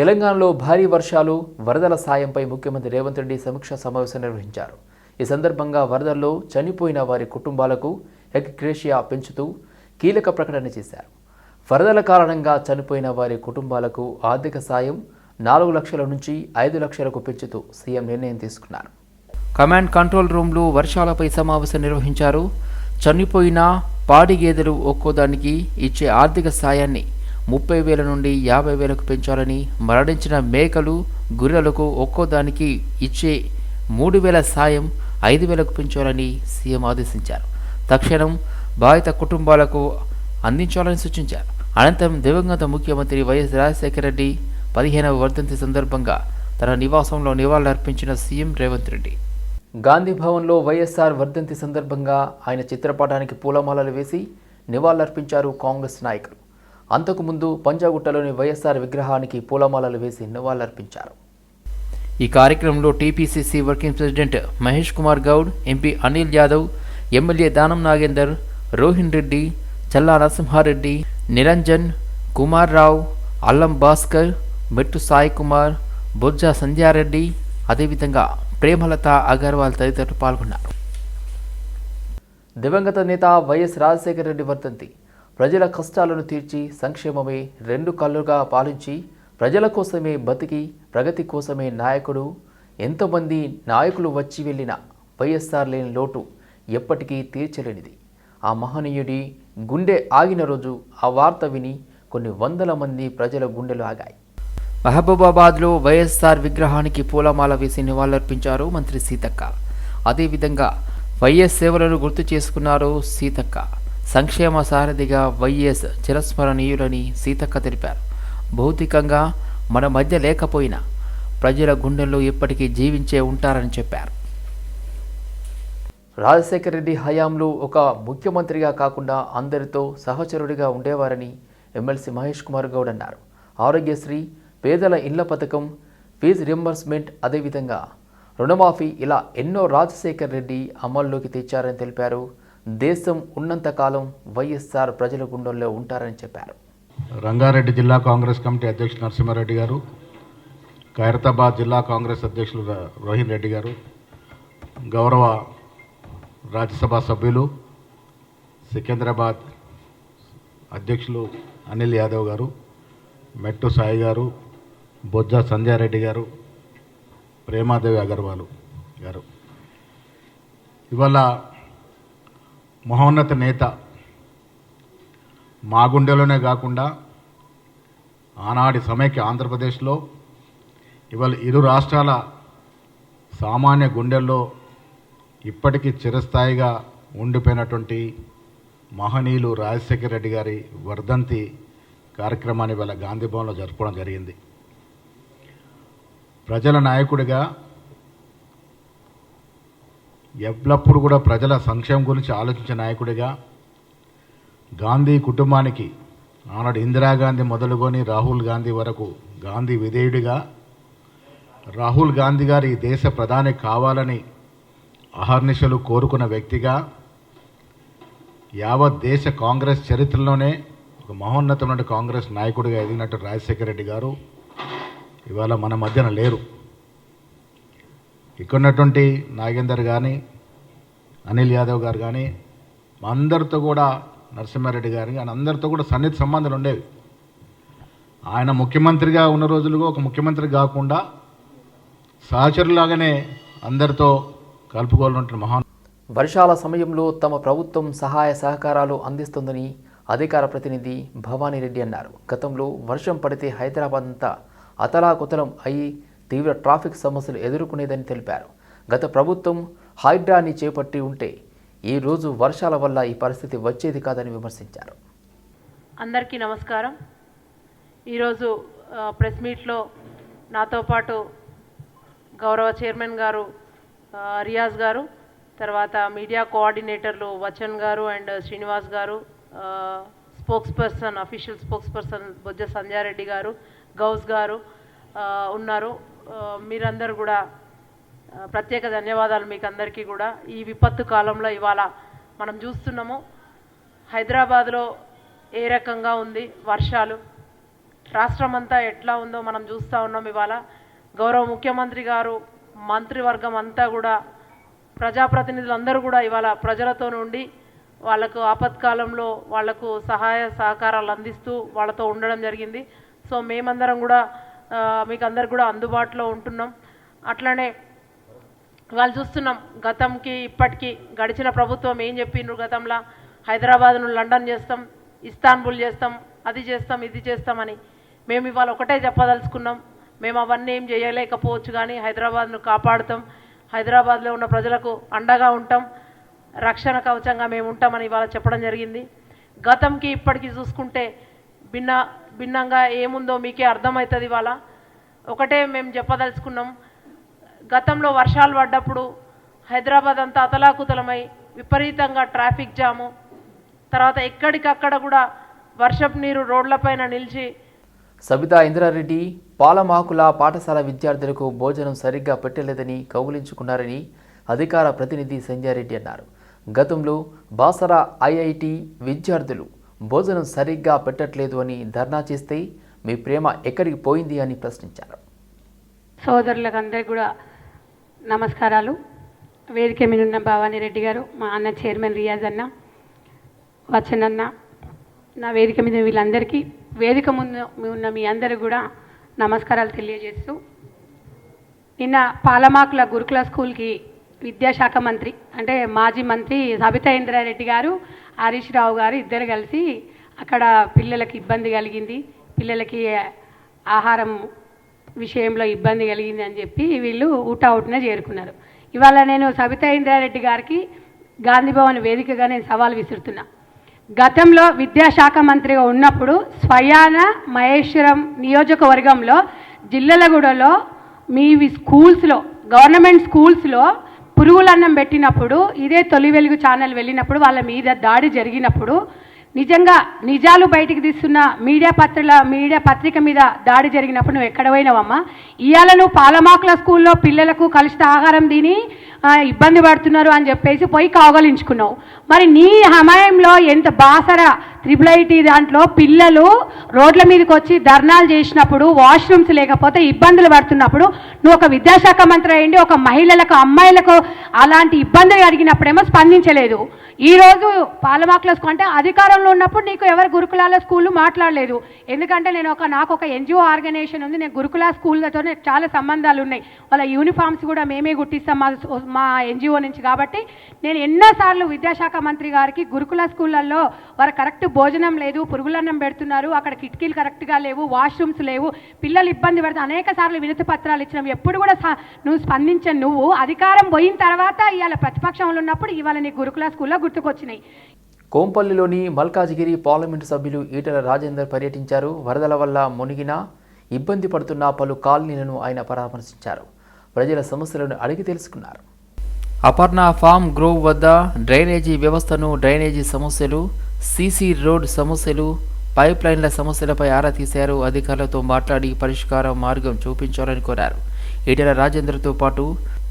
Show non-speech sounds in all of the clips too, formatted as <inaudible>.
తెలంగాణలో భారీ వర్షాలు వరదల సాయంపై ముఖ్యమంత్రి రేవంత్ రెడ్డి సమీక్షా సమావేశం నిర్వహించారు. ఈ సందర్భంగా వరదల్లో చనిపోయిన వారి కుటుంబాలకు ఎక్గ్రేషియా పెంచుతూ కీలక ప్రకటన చేశారు. వరదల కారణంగా చనిపోయిన వారి కుటుంబాలకు ఆర్థిక సాయం నాలుగు లక్షల నుంచి ఐదు లక్షలకు పెంచుతూ సీఎం నిర్ణయం తీసుకున్నారు. కమాండ్ కంట్రోల్ రూమ్లో వర్షాలపై సమావేశం నిర్వహించారు. చనిపోయిన పాడి గేదెలు ఒక్కోదానికి ఇచ్చే ఆర్థిక సాయాన్ని ముప్పై వేల నుండి యాభై వేలకు పెంచాలని మరణించిన మేకలు గొర్రెలకు ఒక్కోదానికి ఇచ్చే మూడు వేల సాయం ఐదు వేలకు పెంచాలని సీఎం ఆదేశించారు. తక్షణం బాధిత కుటుంబాలకు అందించాలని సూచించారు. అనంతరం దివంగత ముఖ్యమంత్రి వైఎస్ రాజశేఖర రెడ్డి పదిహేనవ వర్ధంతి సందర్భంగా తన నివాసంలో నివాళులర్పించిన సీఎం రేవంత్ రెడ్డి. గాంధీ భవన్లో వైఎస్ఆర్ వర్ధంతి సందర్భంగా ఆయన చిత్రపటానికి పూలమాలలు వేసి నివాళులర్పించారు కాంగ్రెస్ నాయకులు. అంతకుముందు పంజాగుట్టలోని వైఎస్ఆర్ విగ్రహానికి పూలమాలలు వేసి నివాళులర్పించారు. ఈ కార్యక్రమంలో TPCC working president Mahesh Kumar Goud MP Anil Yadav MLA Danam Nagender Rohin Reddy చల్లా నరసింహారెడ్డి నిరంజన్ కుమార్ రావు అల్లం భాస్కర్ మెట్టు సాయి కుమార్ బొజ్జా సంధ్యారెడ్డి అదేవిధంగా ప్రేమలత అగర్వాల్ తదితరులు పాల్గొన్నారు. దివంగత నేత వైఎస్ రాజశేఖర రెడ్డి వర్ధంతి. ప్రజల కష్టాలను తీర్చి సంక్షేమమే రెండు కళ్ళుగా పాలించి ప్రజల కోసమే బతికి ప్రగతి కోసమే నాయకుడు. ఎంతమంది నాయకులు వచ్చి వెళ్ళిన వైఎస్ఆర్ లేని లోటు ఎప్పటికీ తీర్చలేనిది. ఆ మహనీయుడి గుండె ఆగిన రోజు ఆ వార్త విని కొన్ని వందల మంది ప్రజల గుండెలు ఆగాయి. మహబూబాబాద్లో వైఎస్ఆర్ విగ్రహానికి పూలమాల వేసి నివాళులర్పించారు మంత్రి సీతక్క. అదేవిధంగా వైఎస్ సేవలను గుర్తు చేసుకున్నారు సీతక్క. సంక్షేమ సారథిగా వైఎస్ చిరస్మరణీయులని సీతక్క తెలిపారు. భౌతికంగా మన మధ్య లేకపోయినా ప్రజల గుండెల్లో ఇప్పటికీ జీవించే ఉంటారని చెప్పారు. రాజశేఖర రెడ్డి హయాంలో ఒక ముఖ్యమంత్రిగా కాకుండా అందరితో సహచరుడిగా ఉండేవారని ఎమ్మెల్సీ మహేష్ కుమార్ గౌడ్ అన్నారు. ఆరోగ్యశ్రీ పేదల ఇళ్ళ పథకం ఫీజు రింబర్స్మెంట్ అదేవిధంగా రుణమాఫీ ఇలా ఎన్నో రాజశేఖర్ రెడ్డి అమల్లోకి తెచ్చారని తెలిపారు. దేశం ఉన్నంతకాలం వైఎస్ఆర్ ప్రజల గుండెల్లో ఉంటారని చెప్పారు. రంగారెడ్డి జిల్లా కాంగ్రెస్ కమిటీ అధ్యక్షులు నరసింహారెడ్డి గారు ఖైరతాబాద్ జిల్లా కాంగ్రెస్ అధ్యక్షులు ర- రోహిన్ రెడ్డి గారు గౌరవ రాజ్యసభ సభ్యులు సికింద్రాబాద్ అధ్యక్షులు అనిల్ యాదవ్ గారు మెట్టు సాయి గారు బొజ్జ సంధ్యారెడ్డి గారు ప్రేమాదేవి అగర్వాల్ గారు. ఇవాళ మహోన్నత నేత. మా గుండెలోనే కాకుండా ఆనాటి సమైక్య ఆంధ్రప్రదేశ్లో ఇవాళ ఇరు రాష్ట్రాల సామాన్య గుండెల్లో ఇప్పటికీ చిరస్థాయిగా ఉండిపోయినటువంటి మహనీయులు రాజశేఖర రెడ్డి గారి వర్ధంతి కార్యక్రమాన్ని ఇవాళ గాంధీభవన్లో జరుపుకోవడం జరిగింది. ప్రజల నాయకుడిగా ఎప్పుడప్పుడు కూడా ప్రజల సంక్షేమం గురించి ఆలోచించే నాయకుడిగా గాంధీ కుటుంబానికి ఆనాడు ఇందిరాగాంధీ మొదలుకొని రాహుల్ గాంధీ వరకు గాంధీ విధేయుడిగా రాహుల్ గాంధీ గారు ఈ దేశ ప్రధాని కావాలని అహర్నిశలు కోరుకున్న వ్యక్తిగా యావత్ దేశ కాంగ్రెస్ చరిత్రలోనే ఒక మహోన్నతమైన కాంగ్రెస్ నాయకుడిగా ఎదిగినట్టు రాజశేఖర రెడ్డి గారు ఇవాళ మన మధ్యన లేరు. ఇక్కడున్నటువంటి నాగేందర్ కానీ అనిల్ యాదవ్ గారు కానీ మా అందరితో కూడా నరసింహారెడ్డి గారు కానీ అందరితో కూడా సన్నిహిత సంబంధాలు ఉండేవి. ఆయన ముఖ్యమంత్రిగా ఉన్న రోజులుగా ఒక ముఖ్యమంత్రి కాకుండా సహచరులాగానే అందరితో కలుపుకోవాలంటున్న మహాన్ వర్షాల సమయంలో తమ ప్రభుత్వం సహాయ సహకారాలు అందిస్తుందని అధికార ప్రతినిధి భవానీ రెడ్డి అన్నారు. గతంలో వర్షం పడితే హైదరాబాద్ అంతా అతలాకుతలం అయి తీవ్ర ట్రాఫిక్ సమస్యలు ఎదుర్కొనేదని తెలిపారు. గత ప్రభుత్వం హైడ్రాని చేపట్టి ఉంటే ఈ రోజు వర్షాల వల్ల ఈ పరిస్థితి వచ్చేది కాదని విమర్శించారు. అందరికీ నమస్కారం. ఈరోజు ప్రెస్ మీట్లో నాతో పాటు గౌరవ చైర్మన్ గారు రియాజ్ గారు తర్వాత media కోఆర్డినేటర్లు వచన్ garu and Srinivas garu spokesperson official spokesperson Bojja Sandhya Reddy garu Ghouse గారు ఉన్నారు. మీరందరూ కూడా ప్రత్యేక ధన్యవాదాలు మీకు అందరికీ కూడా. ఈ విపత్తు కాలంలో ఇవాళ మనం చూస్తున్నాము హైదరాబాద్లో ఏ రకంగా ఉంది వర్షాలు రాష్ట్రం అంతా ఎట్లా ఉందో మనం చూస్తూ ఉన్నాం ఇవాళ. గౌరవ ముఖ్యమంత్రి గారు మంత్రివర్గం అంతా కూడా ప్రజాప్రతినిధులందరూ కూడా ఇవాళ ప్రజలతో నుండి వాళ్ళకు ఆపత్కాలంలో వాళ్ళకు సహాయ సహకారాలు అందిస్తూ వాళ్ళతో ఉండడం జరిగింది. సో మేమందరం కూడా మీకు అందరు కూడా అందుబాటులో ఉంటున్నాం. అట్లనే వాళ్ళు చూస్తున్నాం గతంకి ఇప్పటికీ గడిచిన ప్రభుత్వం ఏం చెప్పిండ్రు గతంలో? హైదరాబాద్ను లండన్ చేస్తాం ఇస్తాన్బుల్ చేస్తాం అది చేస్తాం ఇది చేస్తామని. మేము ఇవాళ ఒకటే చెప్పదలుచుకున్నాం. మేము అవన్నీ ఏం చేయలేకపోవచ్చు కానీ హైదరాబాద్ను కాపాడుతాం. హైదరాబాద్లో ఉన్న ప్రజలకు అండగా ఉంటాం. రక్షణ కవచంగా మేము ఉంటామని ఇవాళ చెప్పడం జరిగింది. గతంకి ఇప్పటికీ చూసుకుంటే భిన్న భిన్నంగా ఏముందో మీకే అర్థమవుతుంది ఇవాళ. ఒకటే మేము చెప్పదలుచుకున్నాం. గతంలో వర్షాలు పడ్డప్పుడు హైదరాబాద్ అంతా అతలాకుతలమై విపరీతంగా ట్రాఫిక్ జాము. తర్వాత ఎక్కడికక్కడ కూడా వర్షపు నీరు రోడ్లపైన నిలిచి సబితా ఇంద్రారెడ్డి పాలమాకుల పాఠశాల విద్యార్థులకు భోజనం సరిగ్గా పెట్టలేదని కౌగులించుకున్నారని అధికార ప్రతినిధి సంజయారెడ్డి అన్నారు. గతంలో బాసర ఐఐటి విద్యార్థులు భోజనం సరిగ్గా పెట్టట్లేదు అని ధర్నా చేస్తే మీ ప్రేమ ఎక్కడికి పోయింది అని ప్రశ్నించారు. సోదరులకు అందరికీ కూడా నమస్కారాలు. వేదిక మీద ఉన్న భవానీ రెడ్డి గారు మా అన్న చైర్మన్ రియాజ్ అన్న వచ్చనన్న నా వేదిక మీద వీళ్ళందరికీ వేదిక ముందు ఉన్న మీ అందరికి కూడా నమస్కారాలు తెలియజేస్తూ నిన్న పాలమాకుల గురుకుల స్కూల్కి విద్యాశాఖ మంత్రి అంటే మాజీ మంత్రి సబితా ఇంద్రారెడ్డి గారు హరీష్ రావు గారు ఇద్దరు కలిసి అక్కడ పిల్లలకి ఇబ్బంది కలిగింది. పిల్లలకి ఆహారం విషయంలో ఇబ్బంది కలిగింది అని చెప్పి వీళ్ళు ఊటౌట్నే చేరుకున్నారు. ఇవాళ నేను సబితా ఇంద్రారెడ్డి గారికి గాంధీ భవన్ వేదికగా నేను సవాల్ విసురుతున్నా. గతంలో విద్యాశాఖ మంత్రిగా ఉన్నప్పుడు స్వయాన మహేశ్వరం నియోజకవర్గంలో జిల్లలగూడలో మీ స్కూల్స్లో గవర్నమెంట్ స్కూల్స్లో పురుగులన్నం పెట్టినప్పుడు ఇదే తొలి వెలుగు ఛానల్ వెళ్ళినప్పుడు వాళ్ళ మీద దాడి జరిగినప్పుడు నిజంగా నిజాలు బయటికి తీస్తున్న మీడియా పత్రిక మీడియా పత్రిక మీద దాడి జరిగినప్పుడు నువ్వు ఎక్కడ పోయినావమ్మా? ఇవాళ నువ్వు పాలమాకుల స్కూల్లో పిల్లలకు కలుషిత ఆహారం తిని ఇబ్బంది పడుతున్నారు అని చెప్పేసి పోయి కావగలించుకున్నావు మరి నీ హమాయంలో ఎంత బాసర త్రిబుల్ ఐటీ దాంట్లో పిల్లలు రోడ్ల మీదకి వచ్చి ధర్నాలు చేసినప్పుడు వాష్రూమ్స్ లేకపోతే ఇబ్బందులు పడుతున్నప్పుడు నువ్వు ఒక విద్యాశాఖ మంత్రి అయ్యండి ఒక మహిళలకు అమ్మాయిలకు అలాంటి ఇబ్బందులు అడిగినప్పుడేమో స్పందించలేదు. ఈరోజు రోజు పాలమాకుల అంటే అధికారంలో ఉన్నప్పుడు నీకు ఎవరు గురుకులాల స్కూళ్ళు మాట్లాడలేదు. ఎందుకంటే నేను ఒక నాకు ఒక ఎన్జిఓ ఆర్గనైజేషన్ ఉంది నేను గురుకుల స్కూళ్ళతో నాకు చాలా సంబంధాలు ఉన్నాయి. వాళ్ళ యూనిఫామ్స్ కూడా మేమే కుట్టిస్తాం మా మా ఎన్జిఓ నుంచి కాబట్టి నేను ఎన్నోసార్లు విద్యాశాఖ మంత్రి గారికి గురుకుల స్కూళ్ళల్లో వారు కరెక్ట్ భోజనం లేదు పురుగులన్నం పెడుతున్నారు అక్కడ కిటికీలు కరెక్ట్గా లేవు వాష్రూమ్స్ లేవు పిల్లలు ఇబ్బంది పెడతా అనేక సార్లు వినతి పత్రాలు ఇచ్చినాం. ఎప్పుడు కూడా నువ్వు స్పందించను నువ్వు అధికారం పోయిన తర్వాత ఇవాళ ప్రతిపక్షంలో ఉన్నప్పుడు ఇవాళ నీ గురుకుల స్కూల్లో గుర్తుకొచ్చినాయి. కోంపల్లిలోని మల్కాజ్గిరి పార్లమెంటు సభ్యులు ఈటల రాజేందర్ పర్యటించారు. వరదల వల్ల మునిగిన ఇబ్బంది పడుతున్న పలు కాలనీలను ఆయన పరామర్శించారు. ప్రజల సమస్యలను అడిగి తెలుసుకున్నారు. అపర్ణ ఫామ్ గ్రోవ్ వద్ద డ్రైనేజీ వ్యవస్థను డ్రైనేజీ సమస్యలు సీసీ రోడ్ సమస్యలు పైప్ లైన్ల సమస్యలపై ఆరా తీశారు అధికారులతో మాట్లాడి పరిష్కార మార్గం చూపించాలని కోరారు. ఈటెల రాజేందర్తో పాటు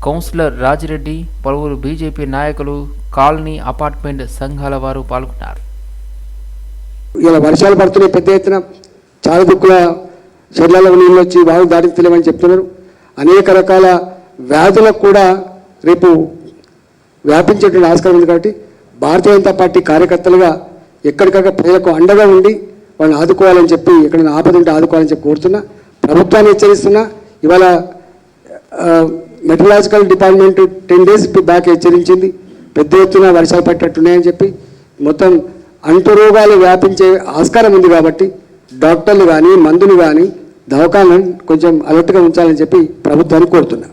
కౌన్సిలర్ రాజిరెడ్డి పలువురు బీజేపీ నాయకులు కాలనీ అపార్ట్మెంట్ సంఘాల వారు పాల్గొన్నారు. ఇలా వర్షాలు పడుతున్నాయి పెద్ద ఎత్తున. చాలా దిక్కుల చెర్లలో నీళ్ళు వచ్చి వాగు తెలియమని చెప్తున్నారు. అనేక రకాల వ్యాధులకు కూడా రేపు వ్యాపించేటువంటి ఆస్కారం ఉంది కాబట్టి భారతీయ జనతా పార్టీ కార్యకర్తలుగా ఎక్కడికక్కడ ప్రజలకు అండగా ఉండి వాళ్ళని ఆదుకోవాలని చెప్పి ఎక్కడైనా ఆపద ఉంటే ఆదుకోవాలని చెప్పి కోరుతున్నా. ప్రభుత్వాన్ని హెచ్చరిస్తున్నా. ఇవాళ meteorological department ten days back హెచ్చరించింది. పెద్ద ఎత్తున వర్షాలు పట్టేట్టున్నాయని చెప్పి. మొత్తం అంటు రోగాలు వ్యాపించే ఆస్కారం ఉంది కాబట్టి డాక్టర్లు కానీ మందులు కానీ దవాఖాలను కొంచెం అలర్ట్గా ఉంచాలని చెప్పి ప్రభుత్వాన్ని కోరుతున్నా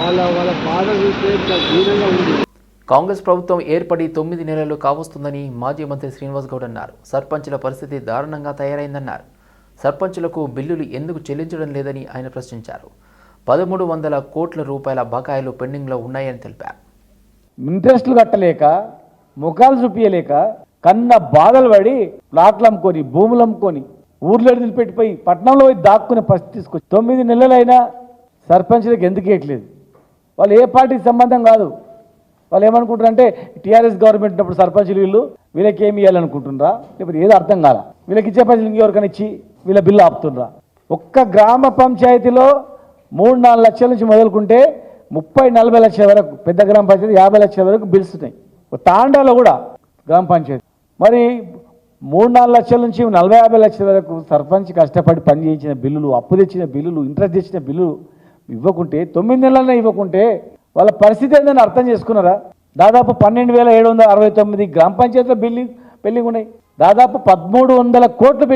వాళ్ళ వాళ్ళ బాధ చూస్తే దీనంగా ఉంది కాంగ్రెస్ ప్రభుత్వం ఏర్పడి తొమ్మిది నెలలు కావస్తుందని మాజీ మంత్రి శ్రీనివాస్ గౌడ్ అన్నారు. సర్పంచుల పరిస్థితి దారుణంగా తయారైందన్నారు. సర్పంచులకు బిల్లులు ఎందుకు చెల్లించడం లేదని ఆయన ప్రశ్నించారు. పదమూడు వందల కోట్ల రూపాయల బకాయిలు పెండింగ్లో ఉన్నాయని తెలిపారు. ఇంట్రెస్ట్లు కట్టలేక ముఖాలు చూపించలేక కన్న బాధలు పడి ప్లాట్లు అమ్ముకొని భూములు అమ్ముకొని ఊర్లో వదిలిపెట్టిపోయి పట్టణంలో పోయి దాక్కునే పరిస్థితి తీసుకొచ్చి తొమ్మిది నెలలైనా సర్పంచ్లకు ఎందుకు ఇవ్వట్లేదు వాళ్ళు ఏ పార్టీకి సంబంధం కాదు. వాళ్ళు ఏమనుకుంటారంటే టీఆర్ఎస్ గవర్నమెంట్ ఉన్నప్పుడు సర్పంచులు వీళ్ళు వీళ్ళకి ఏమి ఇవ్వాలనుకుంటున్నారా లేకపోతే ఏదో అర్థం కాల. వీళ్ళకి ఇచ్చే పైసలు ఇంకెవరికైనా ఇచ్చి వీళ్ళ బిల్లు ఆపుతుండ్రా? ఒక్క గ్రామ పంచాయతీలో మూడు నాలుగు లక్షల నుంచి మొదలుకుంటే ముప్పై నలభై లక్షల వరకు పెద్ద గ్రామ పంచాయతీ యాభై లక్షల వరకు బిల్స్ ఉన్నాయి. తాండాలో కూడా గ్రామ పంచాయతీ. మరి మూడు నాలుగు లక్షల నుంచి నలభై యాభై లక్షల వరకు సర్పంచ్ కష్టపడి పని చేయించిన బిల్లులు అప్పు తెచ్చిన బిల్లులు ఇంట్రెస్ట్ తెచ్చిన బిల్లులు ఇవ్వకుంటే తొమ్మిది నెలలనే ఇవ్వకుంటే వాళ్ళ పరిస్థితి ఏందని అర్థం చేసుకున్నారా? దాదాపు పన్నెండు వేల ఏడు వందల అరవై తొమ్మిది గ్రామ పంచాయతీల బిల్డింగ్ పెండింగ్ ఉన్నాయి. దాదాపు పదమూడు వందల కోట్లు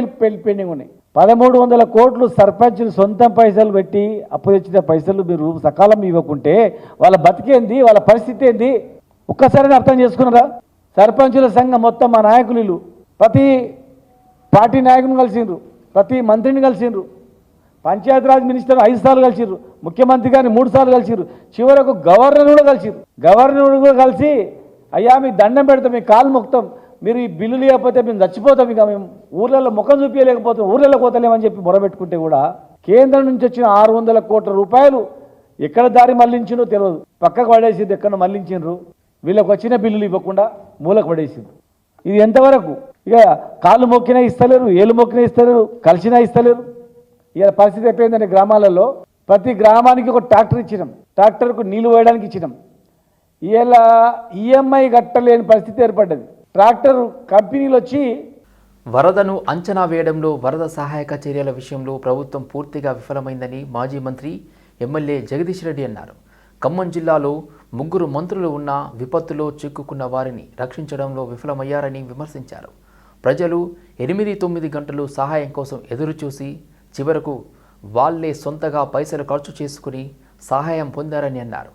పెండింగ్ ఉన్నాయి. పదమూడు వందల కోట్లు సర్పంచులు సొంతం పైసలు పెట్టి అప్పు తెచ్చిన పైసలు మీరు సకాలం ఇవ్వకుంటే వాళ్ళ బతికేంది వాళ్ళ పరిస్థితి ఏంది? ఒక్కసారి అర్థం చేసుకున్నారా? సర్పంచుల సంఘం మొత్తం మా నాయకులు ప్రతి పార్టీ నాయకుని కలిసిండ్రు ప్రతి మంత్రిని కలిసిండ్రు. పంచాయతీరాజ్ మినిస్టర్ ఐదు సార్లు కలిసిర్రు. ముఖ్యమంత్రి గారిని మూడు సార్లు కలిసిర్రు. చివరకు గవర్నర్ కూడా కలిసిర్రు. గవర్నర్ కూడా కలిసి అయ్యా మీకు దండం పెడతాం మీ కాలు మొక్తాం మీరు ఈ బిల్లు లేకపోతే మేము చచ్చిపోతాం ఇక. మేము ఊర్లలో ముఖం చూపించలేకపోతాం ఊర్లలో పోతలేమని చెప్పి మొరబెట్టుకుంటే కూడా కేంద్రం నుంచి వచ్చిన ఆరు వందల కోట్ల రూపాయలు ఎక్కడ దారి మళ్ళించిందో తెలియదు. పక్కకు పడేసింది ఎక్కడ మళ్ళించిండ్రు. వీళ్ళకి వచ్చిన బిల్లులు ఇవ్వకుండా మూలకు పడేసింది ఇది ఎంతవరకు? ఇక కాళ్ళు మొక్కినా ఇస్తలేరు ఏళ్ళు మొక్కినా ఇస్తలేరు కలిసినా ఇస్తలేరు. ఇలా పరిస్థితి ఎట్లయిందంటే గ్రామాలలో ప్రతి గ్రామానికి ఒక ట్రాక్టర్ ఇచ్చినాం. ట్రాక్టర్కు నీళ్ళు వేయడానికి ఇచ్చినాం. ఇలా ఈఎంఐ కట్టలేని పరిస్థితి ఏర్పడ్డది. ట్రాక్టర్ కంపెనీలు వచ్చి వరదను అంచనా వేయడంలో వరద సహాయక చర్యల విషయంలో ప్రభుత్వం పూర్తిగా విఫలమైందని మాజీ మంత్రి ఎమ్మెల్యే జగదీష్ రెడ్డి అన్నారు. ఖమ్మం జిల్లాలో ముగ్గురు మంత్రులు ఉన్న విపత్తులో చిక్కుకున్న వారిని రక్షించడంలో విఫలమయ్యారని విమర్శించారు. ప్రజలు ఎనిమిది తొమ్మిది గంటలు సహాయం కోసం ఎదురుచూసి చివరకు వాళ్ళే సొంతగా పైసలు ఖర్చు చేసుకుని సహాయం పొందారని అన్నారు.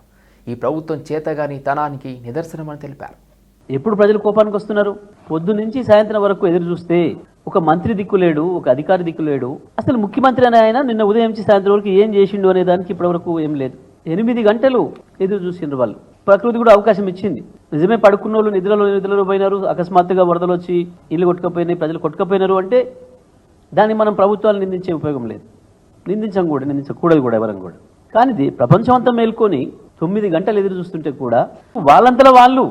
ఈ ప్రభుత్వం చేతగాని తనానికి నిదర్శనమని తెలిపారు. ఎప్పుడు ప్రజలు కోపానికి వస్తున్నారు? పొద్దు నుంచి సాయంత్రం వరకు ఎదురు చూస్తే ఒక మంత్రి దిక్కు లేడు ఒక అధికారి దిక్కు లేడు. అసలు ముఖ్యమంత్రి అనే ఆయన నిన్న ఉదయం నుంచి సాయంత్రం వరకు ఏం చేసిండు అనే దానికి ఇప్పటివరకు ఏం లేదు. ఎనిమిది గంటలు ఎదురు చూసిండ్రు వాళ్ళు. ప్రకృతి కూడా అవకాశం ఇచ్చింది. నిజమే పడుకున్న వాళ్ళు నిధులలో నిధులలో పోయినారు అకస్మాత్తుగా వరదలు వచ్చి ఇల్లు కొట్టుకపోయినాయి ప్రజలు కొట్టుకపోయినారు అంటే దాన్ని మనం ప్రభుత్వాలు నిందించే ఉపయోగం లేదు. నిందించం కూడా నిందించకూడదు కూడా ఎవరం కూడా. కానీ ఇది ప్రపంచం అంతా మేల్కొని తొమ్మిది గంటలు ఎదురు చూస్తుంటే కూడా వాళ్ళంతలో వాళ్ళు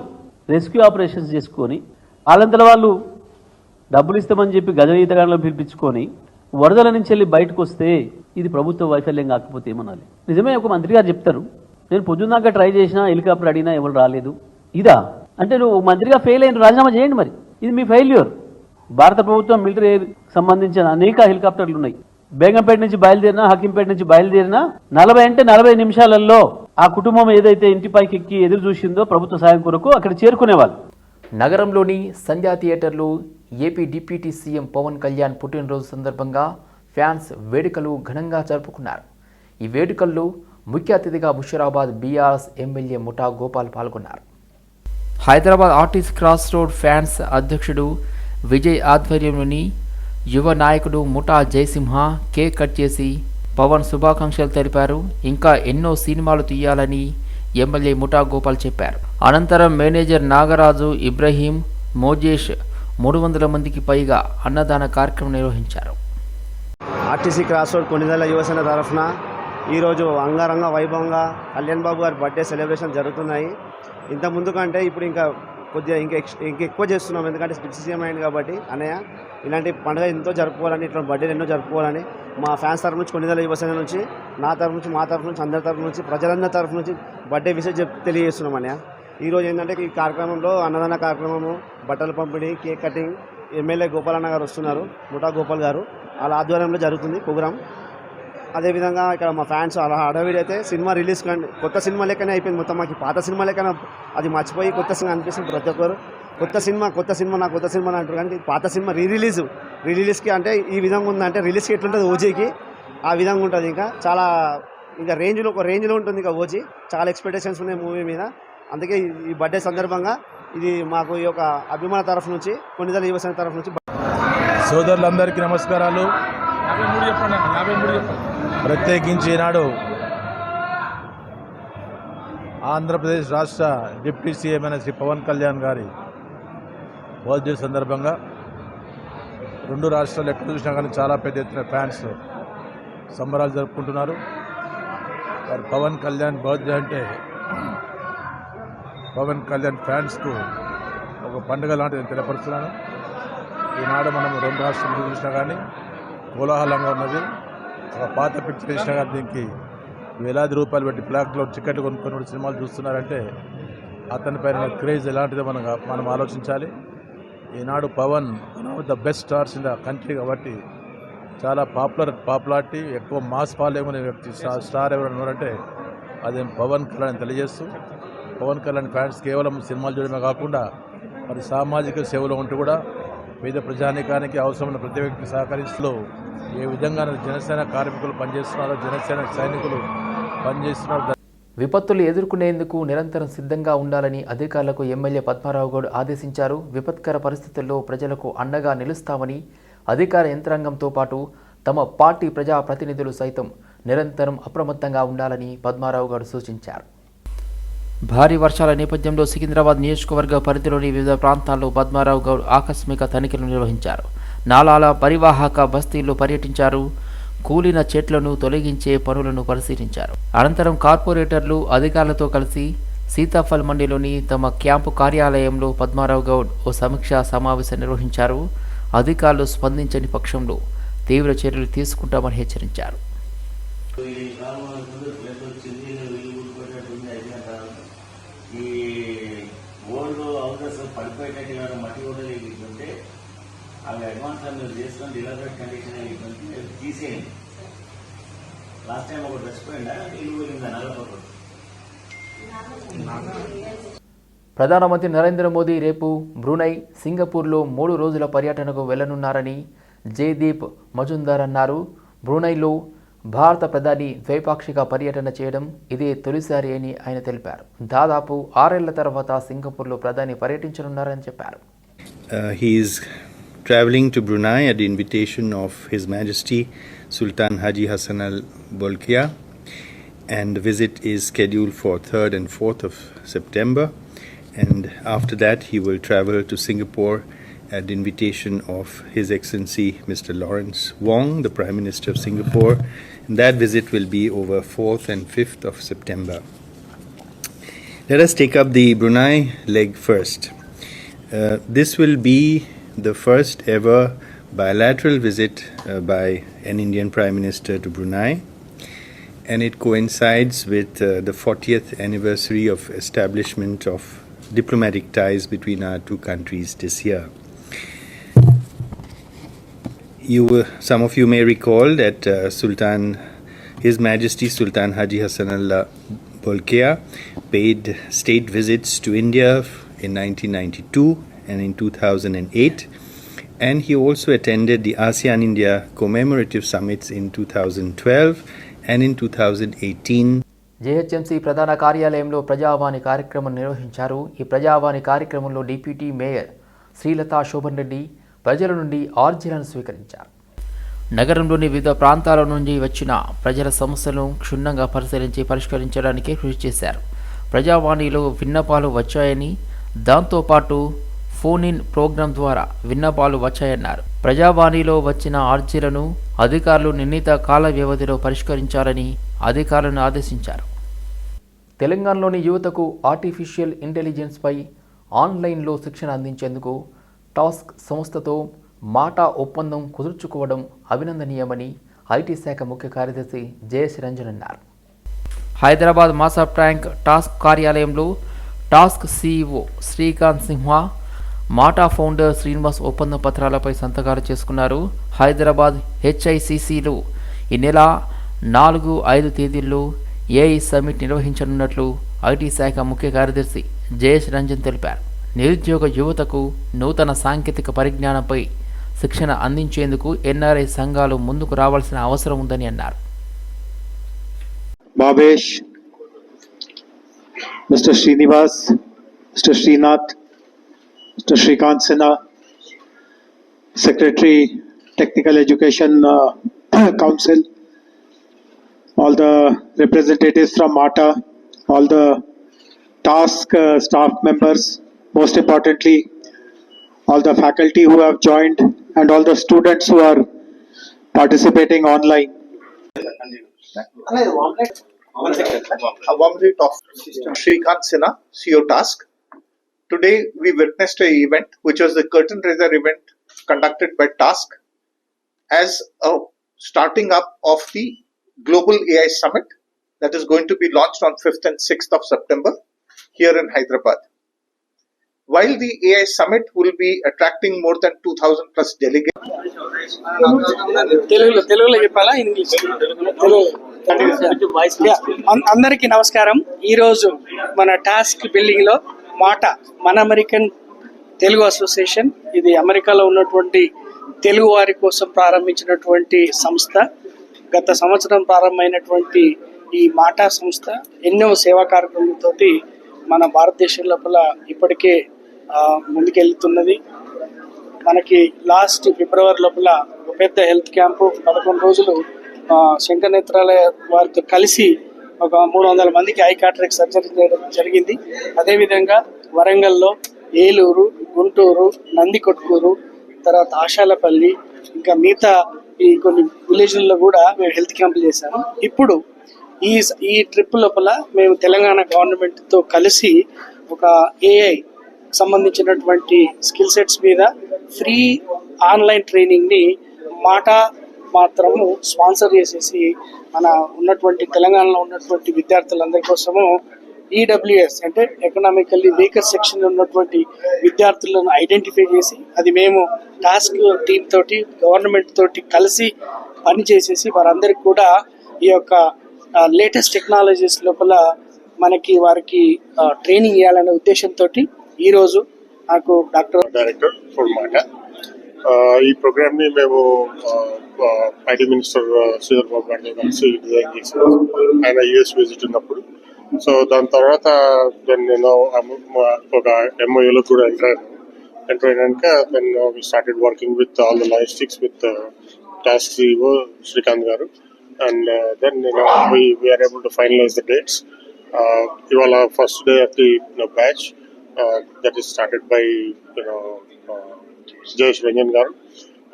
రెస్క్యూ ఆపరేషన్స్ చేసుకొని వాళ్ళంతలో వాళ్ళు డబ్బులు ఇస్తామని చెప్పి గజ ఈతగాళ్ళని పిలిపించుకొని వరదల నుంచి వెళ్ళి బయటకు వస్తే ఇది ప్రభుత్వ వైఫల్యం కాకపోతే ఏమనాలి? నిజమే ఒక మంత్రి గారు చెప్తారు నేను పొద్దున్నాక ట్రై చేసినా హెలికాప్టర్ అడిగినా ఎవరు రాలేదు. ఇదా? అంటే నువ్వు మంత్రిగా ఫెయిల్ అయిన రాజీనామా చేయండి మరి. ఇది మీ ఫెయిల్యూర్. భారత ప్రభుత్వం మిలిటరీ సంబంధించిన అనేక హెలికాప్టర్లు ఉన్నాయి. బేగంపేట నుంచి బయలుదేరినా హకీంపేట నుంచి బయలుదేరినా నలభై అంటే నలభై నిమిషాలలో ఆ కుటుంబం ఏదైతే ఇంటిపైకి ఎక్కి ఎదురు చూసిందో ప్రభుత్వ సాయం కొరకు అక్కడ చేరుకునేవాళ్ళు. నగరంలోని సంధ్యా థియేటర్లో AP deputy CM Pawan Kalyan పుట్టినరోజు సందర్భంగా ఫ్యాన్స్ వేడుకలు ఘనంగా జరుపుకున్నారు. ఈ వేడుకల్లో ముఖ్య అతిథిగా ముషిరాబాద్ బీఆర్ఎస్ ఎమ్మెల్యే ముఠా గోపాల్ పాల్గొన్నారు. Hyderabad artist cross road fans అధ్యక్షుడు విజయ్ ఆధ్వర్యంలోని యువ నాయకుడు ముఠా జయసింహ కేక్ కట్ చేసి పవన్ శుభాకాంక్షలు తెలిపారు. ఇంకా ఎన్నో సినిమాలు తీయాలని ఎమ్మెల్యే ముఠా గోపాల్ చెప్పారు. అనంతరం మేనేజర్ నాగరాజు ఇబ్రహీం మోజేష్ మూడు వందల మందికి పైగా అన్నదాన కార్యక్రమం నిర్వహించారు. RTC cross road Konidela Yuvasena తరఫున ఈరోజు అంగరంగ వైభవంగా కళ్యాణ్ బాబు గారి బర్త్డే సెలబ్రేషన్ జరుగుతున్నాయి. ఇంత ముందు కంటే ఇప్పుడు ఇంకా కొద్దిగా ఇంకా ఎక్స్ ఇంకా ఎక్కువ చేస్తున్నాం. ఎందుకంటే డిప్యూటీ సీఎం అయింది కాబట్టి అన్నయ్య ఇలాంటి పండుగ ఎంతో జరుపుకోవాలని ఇట్లా బర్త్డేలు ఎన్నో జరుపుకోవాలని మా ఫ్యాన్స్ తరఫు నుంచి కొన్నిదల యువసేన నుంచి నా తరఫు నుంచి మా తరఫు నుంచి అందరి తరఫు నుంచి ప్రజలందరి తరఫు నుంచి బర్త్డే విషయం చెప్ తెలియజేస్తున్నాం అన్నయ్య. ఈరోజు ఏంటంటే ఈ కార్యక్రమంలో అన్నదాన కార్యక్రమము బట్టల పంపిణీ కేక్ కటింగ్ ఎమ్మెల్యే గోపాలన్న గారు వస్తున్నారు ముఠా గోపాల్ గారు. వాళ్ళ ఆధ్వర్యంలో జరుగుతుంది ప్రోగ్రామ్ అదేవిధంగా ఇక్కడ మా ఫ్యాన్స్ అలా హడావిడి అయితే సినిమా రిలీజ్ కానీ కొత్త సినిమా లెక్కనే అయిపోయింది మొత్తం. మాకు పాత సినిమా లెక్కన అది మర్చిపోయి కొత్త సినిమా అనిపిస్తుంది ప్రతి ఒక్కరు. కొత్త సినిమా కొత్త సినిమా నా కొత్త సినిమా అని అంటారు. కానీ పాత సినిమా రీ రిలీజ్ రీ రిలీజ్కి అంటే ఈ విధంగా ఉందంటే రిలీజ్కి ఎట్లుంటుంది ఓజీకి? ఆ విధంగా ఉంటుంది ఇంకా. చాలా ఇంకా రేంజ్లో ఒక రేంజ్లో ఉంటుంది ఇంకా ఓజీ. చాలా ఎక్స్పెక్టేషన్స్ ఉన్నాయి మూవీ మీద. అందుకే ఈ- ఈ బర్త్డే సందర్భంగా ఇది మాకు ఈ యొక్క అభిమాన తరఫు నుంచి కొన్నిదల యువసేన తరఫు నుంచి సోదరులందరికీ నమస్కారాలు. ప్రత్యేకించి ఈనాడు ఆంధ్రప్రదేశ్ రాష్ట్ర డిప్యూటీ సీఎం శ్రీ పవన్ కళ్యాణ్ గారి బర్త్డే సందర్భంగా రెండు రాష్ట్రాలు ఎక్కడ చూసినా కానీ చాలా పెద్ద ఎత్తున ఫ్యాన్స్ సంబరాలు జరుపుకుంటున్నారు. వారు పవన్ కళ్యాణ్ బర్త్డే అంటే పవన్ కళ్యాణ్ ఫ్యాన్స్కు ఒక పండుగ లాంటిది నేను తెలియపరుస్తున్నాను. ఈనాడు మనం రెండు రాష్ట్రాలు చూసినా కానీ కోలాహలంగా ఉన్నది. ఒక పాత పిక్చర్ చేసినా కానీ దీనికి? వేలాది రూపాయలు పెట్టి బ్లాక్లో టికెట్ కొనుక్కొని సినిమాలు చూస్తున్నారంటే అతని పైన క్రేజ్ ఎలాంటిదో మనం మనం ఆలోచించాలి. ఈనాడు Pawan one of the best stars in the country కాబట్టి చాలా పాపులర్ పాపులారిటీ ఎక్కువ మాస్ ఫాలోయింగ్ ఉన్న వ్యక్తి స్టార్ స్టార్ ఎవరైనా ఉన్నారంటే అది పవన్ కళ్యాణ్ అని తెలియజేస్తూ పవన్ కళ్యాణ్ ఫ్యాన్స్ కేవలం సినిమాలు చూడడమే కాకుండా మరి సామాజిక సేవలో ఉంటూ కూడా పేద ప్రజానికానికి అవసరమైన ప్రతి వ్యక్తికి సహకరిస్తూ ఏ విధంగా జనసేన కార్మికులు పనిచేస్తున్నారో జనసేన సైనికులు పనిచేస్తున్నారో విపత్తులు ఎదుర్కొనేందుకు నిరంతరం సిద్ధంగా ఉండాలని అధికారులకు ఎమ్మెల్యే పద్మారావు గౌడ్ ఆదేశించారు. విపత్కర పరిస్థితుల్లో ప్రజలకు అండగా నిలుస్తామని అధికార యంత్రాంగంతో పాటు తమ పార్టీ ప్రజా ప్రతినిధులు సైతం నిరంతరం అప్రమత్తంగా ఉండాలని పద్మారావు గారు సూచించారు. భారీ వర్షాల నేపథ్యంలో సికింద్రాబాద్ నియోజకవర్గ పరిధిలోని వివిధ ప్రాంతాల్లో పద్మారావు గౌడ్ ఆకస్మిక తనిఖీలు నిర్వహించారు. నాలాల పరివాహక బస్తీల్లో పర్యటించారు. కూలిన చెట్లను తొలగించే పనులను పరిశీలించారు. అనంతరం కార్పొరేటర్లు అధికారులతో కలిసి సీతాఫల్ మండిలోని తమ క్యాంపు కార్యాలయంలో పద్మారావు గౌడ్ ఓ సమీక్షా సమావేశం నిర్వహించారు. అధికారులు స్పందించని పక్షంలో తీవ్ర చర్యలు తీసుకుంటామని హెచ్చరించారు. తీసేయండి లాస్ట్ టైం ఒకటి చచ్చిపోయిందా ఇల్లు పోయిందా నల్లపొట్టు ప్రధానమంత్రి నరేంద్ర మోదీ రేపు బ్రూనై సింగపూర్లో మూడు రోజుల పర్యటనకు వెళ్ళనున్నారని జయదీప్ మజుందార్ అన్నారు. బ్రూనైలో భారత ప్రధాని ద్వైపాక్షిక పర్యటన చేయడం ఇదే తొలిసారి అని ఆయన తెలిపారు. దాదాపు ఆరేళ్ళ తర్వాత సింగపూర్లో ప్రధాని పర్యటించనున్నారని చెప్పారు. Uh, traveling to Brunei at the invitation of His Majesty Sultan Haji Hassan Al Bolkiah, and the visit is scheduled for 3rd and 4th of September. And after that, he will travel to Singapore at the invitation of His Excellency Mr. Lawrence Wong, the Prime Minister of Singapore. And that visit will be over 4th and 5th of September. Let us take up the Brunei leg first. Uh, this will be the first ever bilateral visit uh, by an Indian Prime Minister to Brunei, and it coincides with uh, the 40th anniversary of establishment of diplomatic ties between our two countries this year. You, some of you may recall that uh, Sultan, His Majesty Sultan Haji Hassan al Bolkiah paid state visits to India in 1992 and in 2008, and he also attended the ASEAN India commemorative summits in 2012 and in 2018. GHMC ప్రధాన కార్యాలయంలో ప్రజావాణి కార్యక్రమం నిర్వహించారు ఈ ప్రజావాణి కార్యక్రమంలో deputy mayor Srilatha Shobhan Reddy ప్రజల నుండి ఆర్జీలను స్వీకరించారు. నగరంలోని వివిధ ప్రాంతాల నుండి వచ్చిన ప్రజల సమస్యలను క్షుణ్ణంగా పరిశీలించి పరిష్కరించడానికి కృషి చేశారు. ప్రజావాణిలో విన్నపాలు వచ్చాయని దాంతోపాటు ఫోన్ ఇన్ ప్రోగ్రాం ద్వారా విన్నపాలు వచ్చాయన్నారు. ప్రజావాణిలో వచ్చిన అర్జీలను అధికారులు నిర్ణీత కాల వ్యవధిలో పరిష్కరించాలని అధికారులను ఆదేశించారు. తెలంగాణలోని యువతకు ఆర్టిఫిషియల్ ఇంటెలిజెన్స్పై ఆన్లైన్లో శిక్షణ అందించేందుకు టాస్క్ సంస్థతో మాటా ఒప్పందం కుదుర్చుకోవడం అభినందనీయమని ఐటీ శాఖ ముఖ్య కార్యదర్శి జయశ్రీ రంజన్ అన్నారు. హైదరాబాద్ మాసాబ్ ట్యాంక్ టాస్క్ కార్యాలయంలో TASK CEO Srikanth Sinha MATA founder Srinivas ఒప్పంద పత్రాలపై సంతకాలు చేసుకున్నారు. హైదరాబాద్ హెచ్ఐసిసిలో ఈ నెల నాలుగు ఐదు తేదీల్లో ఏఐ సమ్మిట్ నిర్వహించనున్నట్లు ఐటీ శాఖ ముఖ్య కార్యదర్శి జయేష్ రంజన్ తెలిపారు. నిరుద్యోగ యువతకు నూతన సాంకేతిక పరిజ్ఞానంపై శిక్షణ అందించేందుకు ఎన్ఆర్ఐ సంఘాలు ముందుకు రావాల్సిన అవసరం ఉందని అన్నారు. బాబేష్ mister Srinivas mister Srinath Mr. Shrikant Sinha, Secretary, Technical Education uh, <clears throat> Council, all the representatives from MATA, all the task uh, staff members, most importantly, all the faculty who have joined, and all the students who are participating online. Of Shrikant Sinha, CEO Task. Today we witnessed a event which was the curtain raiser event conducted by Task as a starting up of the Global AI Summit that is going to be launched on 5th and 6th of September here in Hyderabad. While the AI Summit will be attracting more than 2000 plus delegates, తెలుగులో తెలుగులో చెప్పాలా English Telugu yeah, అం- అందరికీ నమస్కారం ఈరోజు మన task building లో మాట. మన అమెరికన్ తెలుగు అసోసియేషన్ ఇది అమెరికాలో ఉన్నటువంటి తెలుగు వారి కోసం ప్రారంభించినటువంటి సంస్థ. గత సంవత్సరం ప్రారంభమైనటువంటి ఈ మాటా సంస్థ ఎన్నో సేవా కార్యక్రమాలతోటి మన భారతదేశం లోపల ఇప్పటికే ముందుకెళ్తున్నది. మనకి లాస్ట్ ఫిబ్రవరి లోపల ఒక పెద్ద హెల్త్ క్యాంపు పదకొండు రోజులు ఆ, శంకర్ నేత్రాలయ వారితో కలిసి ఒక మూడు వందల మందికి ఐ కాట్రిక్ సర్జరీ చేయడం జరిగింది. అదేవిధంగా వరంగల్లో ఏలూరు గుంటూరు నందికొట్కూరు తర్వాత ఆశాలపల్లి ఇంకా మిగతా ఈ కొన్ని విలేజ్లలో కూడా మేము హెల్త్ క్యాంపులు చేశాము. ఇప్పుడు ఈ ఈ ట్రిప్ లోపల మేము తెలంగాణ గవర్నమెంట్తో కలిసి ఒక ఏఐ సంబంధించినటువంటి స్కిల్ సెట్స్ మీద ఫ్రీ ఆన్లైన్ ట్రైనింగ్ని మాట మాత్రము స్పాన్సర్ చేసేసి మన ఉన్నటువంటి తెలంగాణలో ఉన్నటువంటి విద్యార్థులందరి కోసము ఈడబ్ల్యూఎస్ అంటే ఎకనామికల్లీ వీకర్ సెక్షన్ ఉన్నటువంటి విద్యార్థులను ఐడెంటిఫై చేసి అది మేము టాస్క్ టీమ్ తోటి గవర్నమెంట్ తోటి కలిసి పని చేసేసి వారందరికి కూడా ఈ యొక్క లేటెస్ట్ టెక్నాలజీస్ లోపల మనకి వారికి ట్రైనింగ్ ఇవ్వాలనే ఉద్దేశంతో ఈరోజు నాకు డాక్టర్ డైరెక్టర్ ఈ ప్రోగ్రామ్ని మేము ఐటీ మినిస్టర్ శ్రీధర్ బాబు గారితో కలిసి డిజైన్ చేసాము ఆయన యుఎస్ విజిట్ ఉన్నప్పుడు. సో దాని తర్వాత దెన్ నేను ఒక ఎంఓయూలో కూడా ఎంటర్ అయ్యాను. ఎంటర్ అయినాక then we started working with all the logistics with TASK CEO Srikanth garu. And then నేను we're able to finalise the dates ఇవాళ first day of the batch that is started by you know Jayesh Ranjan garu.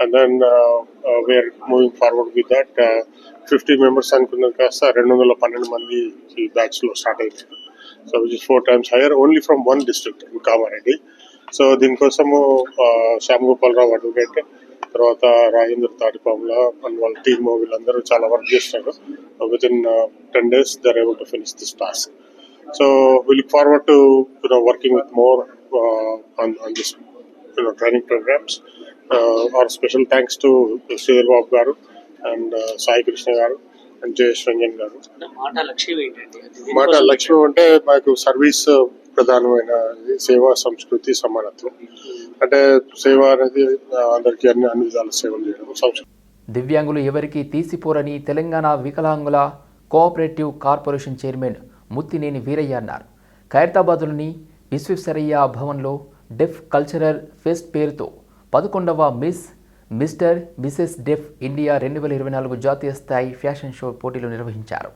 And then we're moving forward with that fifty members అనుకున్న కాస్త రెండు వందల పన్నెండు మంది ఈ బ్యాచ్లో స్టార్ట్ అయింది. So which is four times higher only from one district Kamareddy so దీనికోసము uh, Shyam Gopal Rao advocate తర్వాత రాజేంద్ర తాటిపాముల అండ్ వాళ్ళ టీమ్ వీళ్ళందరూ చాలా వర్క్ చేస్తారు. Within ten days they're able to finish this task so we look forward to you know working on this uh. Uh, our special thanks to Sridhar Babu garu and uh, Sai Krishna garu and Jayesh Ranjan garu. మాట లక్ష్యం ఏంటండి మాట లక్ష్యం అంటే మాకు service ప్రధానమైన సేవా సంస్కృతి సమానత్వం అంటే సేవ అనేది అందరికీ అన్ని అన్ని విధాల సేవలు చేయడం సంస్కృతి దివ్యాంగులు ఎవరికీ తీసిపోరని తెలంగాణ వికలాంగుల cooperative corporation chairman Muttineni Veeraiah అన్నారు ఖైరతాబాద్లోని విశ్వేశ్వరయ్య భవన్లో డెఫ్ కల్చరల్ ఫెస్ట్ పేరుతో పదకొండవ miss mister Mrs deaf India రెండు వేల ఇరవై నాలుగు జాతీయ స్థాయి ఫ్యాషన్ షో పోటీలు నిర్వహించారు.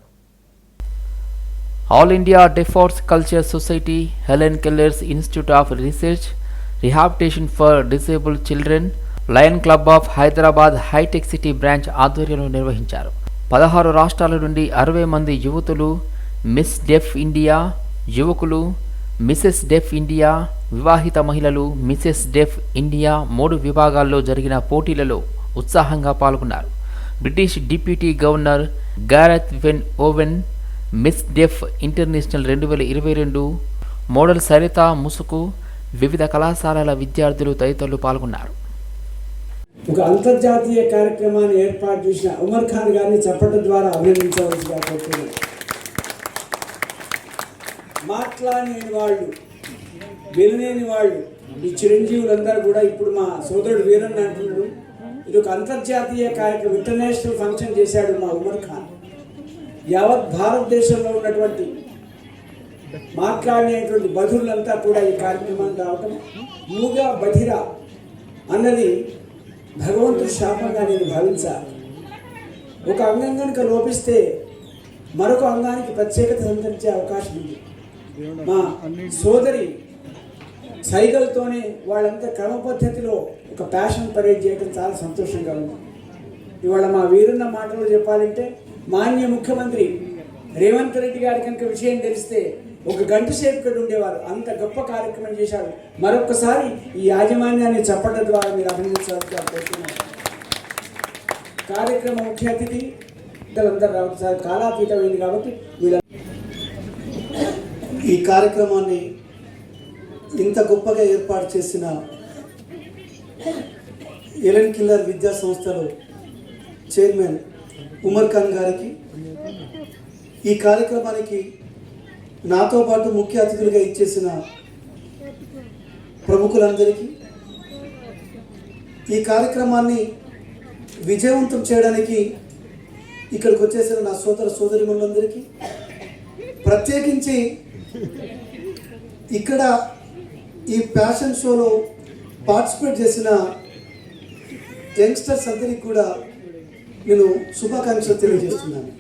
All India deaf arts culture society Helen Keller's institute of research rehabilitation for disabled children lion club of Hyderabad hitech city branch ఆధ్వర్యంలో నిర్వహించారు. పదహారు రాష్ట్రాల నుండి అరవై మంది యువతులు మిస్ డెఫ్ ఇండియా యువకులు మిసెస్ డెఫ్ ఇండియా వివాహిత మహిళలు మిసెస్ డెఫ్ ఇండియా మూడు విభాగాల్లో జరిగిన పోటీలలో ఉత్సాహంగా పాల్గొన్నారు. British deputy governor Gareth Wyn Owen miss deaf international రెండు వేల ఇరవై రెండు మోడల్ సరిత ముసుకు వివిధ కళాశాలల విద్యార్థులు తదితరులు పాల్గొన్నారు. ఒక అంతర్జాతీయ కార్యక్రమాన్ని ఏర్పాటు చేసిన ఉమర్ ఖాన్ గారిని చెప్పడం ద్వారా అభినందించవలసిగా కోరుతున్నాను. మాట్లాడలేని వాళ్ళు వినలేని వాళ్ళు ఈ చిరంజీవులందరూ కూడా ఇప్పుడు మా సోదరుడు వీరన్న అంటున్నాడు. ఇది ఒక అంతర్జాతీయ కార్యక్రమం ఇంటర్నేషనల్ ఫంక్షన్ చేశాడు మా ఉమర్ ఖాన్. యావత్ భారతదేశంలో ఉన్నటువంటి మాట్లాడేటువంటి బధురులంతా కూడా ఈ కార్యక్రమానికి రావటం. మూగా బధిర అన్నది భగవంతుడి శాపంగా నేను భావించాలి ఒక అంగం కనుక లోపిస్తే మరొక అంగానికి ప్రత్యేకత సంతరించే అవకాశం ఉంది. మా సోదరి సైకిల్తోనే వాళ్ళంతా క్రమ పద్ధతిలో ఒక ప్యాషన్ పరేడ్ చేయడం చాలా సంతోషంగా ఉంది. ఇవాళ మా వీరున్న మాటలు చెప్పాలంటే మాన్య ముఖ్యమంత్రి రేవంత్ రెడ్డి గారి కనుక విషయం తెలిస్తే ఒక గంట సేపు ఇక్కడ ఉండేవారు. అంత గొప్ప కార్యక్రమం చేశారు. మరొకసారి ఈ యాజమాన్యాన్ని చెప్పడం ద్వారా మీరు అభినందించాల్సిన కోరుతున్నాను కార్యక్రమ ముఖ్య అతిథి అందరూ రావచ్చు సార్ కాలాతీతమైంది కాబట్టి వీళ్ళ ఈ కార్యక్రమాన్ని ఇంత గొప్పగా ఏర్పాటు చేసిన ఎలెన్ కిల్లర్ విద్యా సంస్థలో చైర్మన్ ఉమర్ ఖాన్ గారికి ఈ కార్యక్రమానికి నాతో పాటు ముఖ్య అతిథులుగా ఇచ్చేసిన ప్రముఖులందరికీ ఈ కార్యక్రమాన్ని విజయవంతం చేయడానికి ఇక్కడికి వచ్చేసిన నా సోదర సోదరిమణులందరికీ ప్రత్యేకించి ఇక్కడ ఈ ఫ్యాషన్ షోలో పార్టిసిపేట్ చేసిన యంగ్స్టర్స్ అందరికీ కూడా నేను శుభాకాంక్షలు తెలియజేస్తున్నాను.